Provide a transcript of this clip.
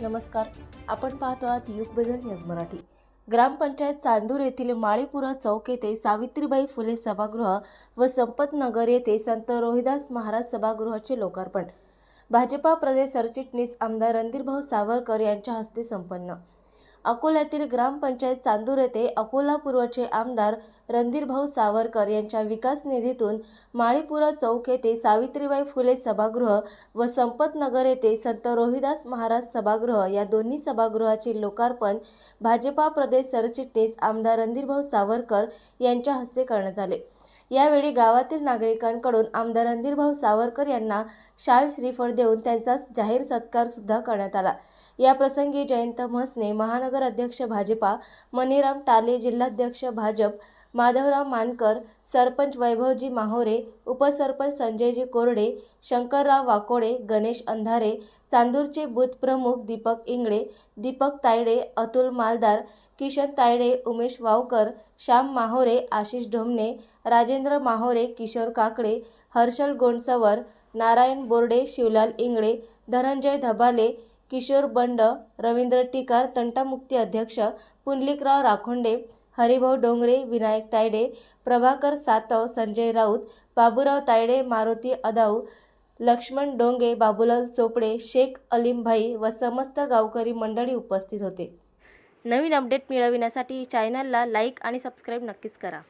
नमस्कार. आपण पाहतो आहात युग बदल न्यूज मराठी. ग्रामपंचायत चांदूर येथील माळीपुरा चौक येथे सावित्रीबाई फुले सभागृह व संपतनगर येथे संत रोहिदास महाराज सभागृहाचे लोकार्पण. भाजपा प्रदेश सरचिटणीस आमदार रणधीरभाऊ सावरकर यांच्या हस्ते संपन्न. अकोल्यातील ग्रामपंचायत चांदूर येथे अकोला पूर्वचे आमदार रणधीरभाऊ सावरकर यांच्या विकास निधीतून माळीपुरा चौक येथे सावित्रीबाई फुले सभागृह व संपतनगर येथे संत रोहिदास महाराज सभागृह या दोन्ही सभागृहाचे लोकार्पण भाजपा प्रदेश सरचिटणीस आमदार रणधीरभाऊ सावरकर यांच्या हस्ते करण्यात आले. यावेळी गावातील नागरिकांकडून आमदार रणधीरभाऊ सावरकर यांना शाल श्रीफळ देऊन त्यांचा जाहीर सत्कार सुद्धा करण्यात आला. या प्रसंगी जयंत म्हसने महानगर अध्यक्ष भाजपा मनीराम टाले जिल्हाध्यक्ष भाजप माधवराव मानकर सरपंच वैभवजी माहोरे उपसरपंच संजयजी कोरडे शंकरराव वाकोडे गणेश अंधारे चांदूरचे बूथ प्रमुख दीपक इंगळे दीपक तायडे अतुल मालदार किशन तायडे उमेश वावकर श्याम माहोरे आशिष ढोमणे राजेंद्र माहोरे किशोर काकडे हर्षल गोंडसवर नारायण बोर्डे शिवलाल इंगळे धनंजय धबाले किशोर बंड रवींद्र टिकार तंटामुक्ती अध्यक्ष पुंडलिकराव राखोंडे हरिभाऊ डोंगरे विनायक तायडे प्रभाकर सातव संजय राऊत बाबूराव तायडे मारुती अदाऊ लक्ष्मण डोंगे बाबूलाल चोपडे शेख अलीमभाई व समस्त गावकरी मंडळी उपस्थित होते. नवीन अपडेट मिळविण्यासाठी चॅनलला लाईक आणि सबस्क्राईब नक्कीच करा.